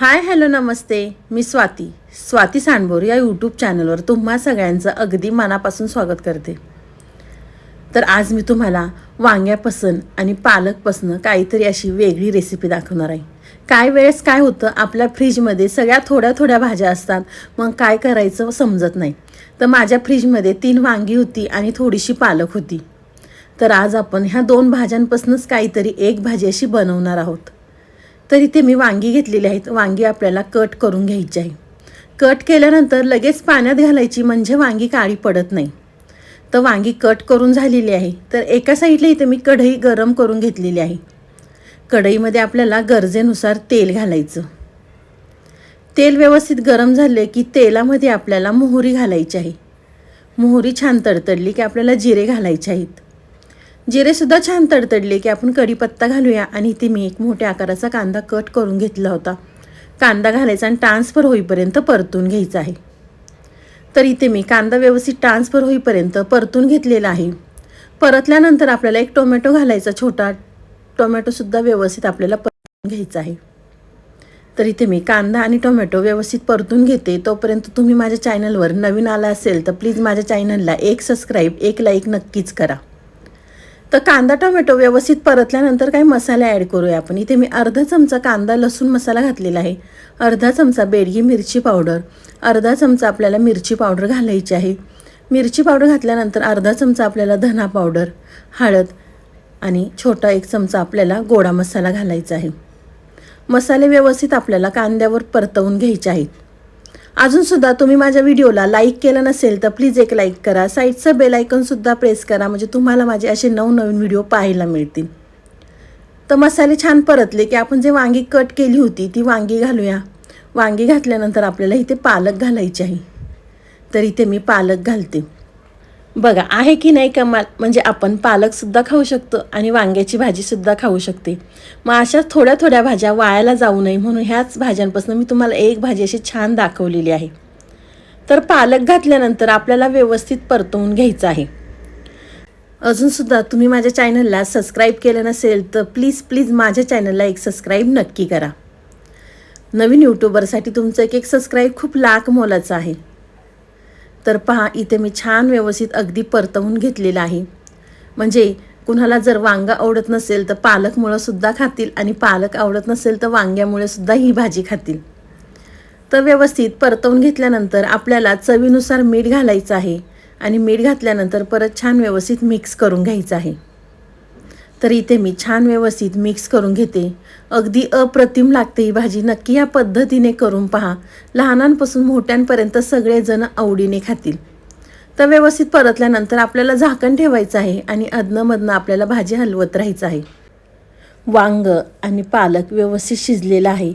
हाय hello नमस्ते. मी स्वाती. स्वाती सांडबोर या यूट्यूब चॅनलवर तुम्हा सगळ्यांचं अगदी मनापासून स्वागत करते. तर आज मी तुम्हाला वांग्यापासून आणि पालकपासून काहीतरी अशी वेगळी रेसिपी दाखवणार आहे. काय वेळेस काय होतं आपल्या फ्रीजमध्ये सगळ्या थोड्या थोड्या भाज्या असतात मग काय करायचं समजत नाही. तर माझ्या फ्रीजमध्ये तीन वांगी होती आणि थोडीशी पालक होती. तर आज आपण ह्या दोन भाज्यांपासूनच काहीतरी एक भाजी अशी बनवणार आहोत. तर इथे मी वांगी घेतलेली आहेत. वांगी आपल्याला कट करून घ्यायची आहे. कट केल्यानंतर लगेच पाण्यात घालायची म्हणजे वांगी काळी पडत नाही. तर वांगी कट करून झालेली आहे. तर एका साईडला इथे मी कढई गरम करून घेतलेली आहे. कढईमध्ये आपल्याला गरजेनुसार तेल घालायचं. तेल व्यवस्थित गरम झाले की तेलामध्ये आपल्याला मोहरी घालायची आहे. मोहरी छान तडतडली की आपल्याला जिरे घालायचे आहेत. जिरेसुद्धा छान तडतडले की आपण कढीपत्ता घालूया आणि इथे मी एक मोठ्या आकाराचा कांदा कट करून घेतला होता. कांदा घालायचा आणि ट्रान्सफर होईपर्यंत परतून घ्यायचा आहे. तर इथे मी कांदा व्यवस्थित ट्रान्सफर होईपर्यंत परतून घेतलेला आहे. परतल्यानंतर आपल्याला एक टोमॅटो घालायचा छोटा टोमॅटोसुद्धा व्यवस्थित आपल्याला परतून घ्यायचा आहे. तर इथे मी कांदा आणि टोमॅटो व्यवस्थित परतून घेते. तोपर्यंत तुम्ही माझ्या चॅनलवर नवीन आला असेल तर प्लीज माझ्या चॅनलला एक सबस्क्राईब एक लाईक नक्कीच करा. तर कांदा टोमॅटो व्यवस्थित परतल्यानंतर काही मसाले ॲड करूया आपण. इथे मी अर्धा चमचा कांदा लसूण मसाला घातलेला आहे. अर्धा चमचा बेडगी मिरची पावडर. अर्धा चमचा आपल्याला मिरची पावडर घालायची आहे. मिरची पावडर घातल्यानंतर अर्धा चमचा आपल्याला धना पावडर हळद आणि छोटा एक चमचा आपल्याला गोडा मसाला घालायचा आहे. मसाले व्यवस्थित आपल्याला कांद्यावर परतवून घ्यायचे आहेत. अजूनसुद्धा तुम्ही माझ्या व्हिडिओला लाईक केलं नसेल तर प्लीज एक लाईक करा. साईडचं बेल आयकॉनसुद्धा प्रेस करा. म्हणजे तुम्हाला माझे असे नवनवीन व्हिडिओ पाहायला मिळतील. तर मसाले छान परतले की आपण जे वांगी कट केली होती ती वांगी घालूया. वांगी घातल्यानंतर आपल्याला इथे पालक घालायची आहे. तर इथे मी पालक घालते. बघा आहे की नाही कमाल? म्हणजे आपण पालकसुद्धा खाऊ शकतो आणि वांग्याची भाजीसुद्धा खाऊ शकते. मग अशा थोड्या थोड्या भाज्या वायाला जाऊ नये म्हणून ह्याच भाज्यांपासून मी तुम्हाला एक भाजी अशी छान दाखवलेली आहे. तर पालक घातल्यानंतर आपल्याला व्यवस्थित परतवून घ्यायचं आहे. अजूनसुद्धा तुम्ही माझ्या चॅनलला सबस्क्राईब केलं नसेल तर प्लीज प्लीज माझ्या चॅनलला एक सबस्क्राईब नक्की करा. नवीन यूट्यूबरसाठी तुमचं एक एक सबस्क्राईब खूप लाख मोलाचं आहे. तर पहा इथे मी छान व्यवस्थित अगदी परतवून घेतलेलं आहे. म्हणजे कुणाला जर वांगा आवडत नसेल तर पालकमुळं सुद्धा खातील आणि पालक आवडत नसेल तर वांग्यामुळे सुद्धा ही भाजी खातील. तर व्यवस्थित परतवून घेतल्यानंतर आपल्याला चवीनुसार मीठ घालायचं आहे आणि मीठ घातल्यानंतर परत छान व्यवस्थित मिक्स करून घ्यायचं आहे. तर इथे मी छान व्यवस्थित मिक्स करून घेते. अगदी अप्रतिम लागते ही भाजी. नक्की या पद्धतीने करून पहा. लहानांपासून मोठ्यांपर्यंत सगळेजण आवडीने खातील. तर व्यवस्थित परतल्यानंतर आपल्याला झाकण ठेवायचं आहे आणि अदनमधनं आपल्याला भाजी हलवत राहायचं आहे. वांग आणि पालक व्यवस्थित शिजलेलं आहे.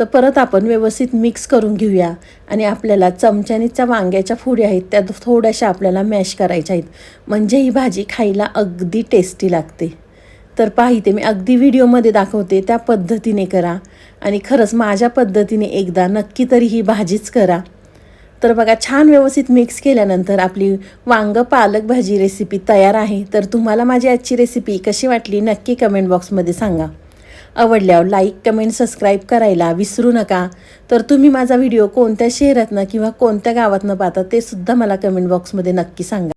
तर परत आपण व्यवस्थित मिक्स करून घेऊया. आणि आपल्याला चमच्यानीच्या वांग्याच्या फोड्या आहेत त्या थोड्याशा आपल्याला मॅश करायच्या आहेत. म्हणजे ही भाजी खायला अगदी टेस्टी लागते. तर पाहिते मी अगदी व्हिडिओमध्ये दाखवते त्या पद्धतीने करा. आणि खरंच माझ्या पद्धतीने एकदा नक्की तरी ही भाजीच करा. तर बघा छान व्यवस्थित मिक्स केल्यानंतर आपली वांग पालक भाजी रेसिपी तयार आहे. तर तुम्हाला माझी आजची रेसिपी कशी वाटली नक्की कमेंट बॉक्समध्ये सांगा. आवडल्यावर लाईक कमेंट सबस्क्राईब करायला विसरू नका. तर तुम्ही माझा व्हिडिओ कोणत्या शहरातनं किंवा कोणत्या गावातनं पाहता ते सुद्धा मला कमेंट बॉक्समध्ये नक्की सांगा.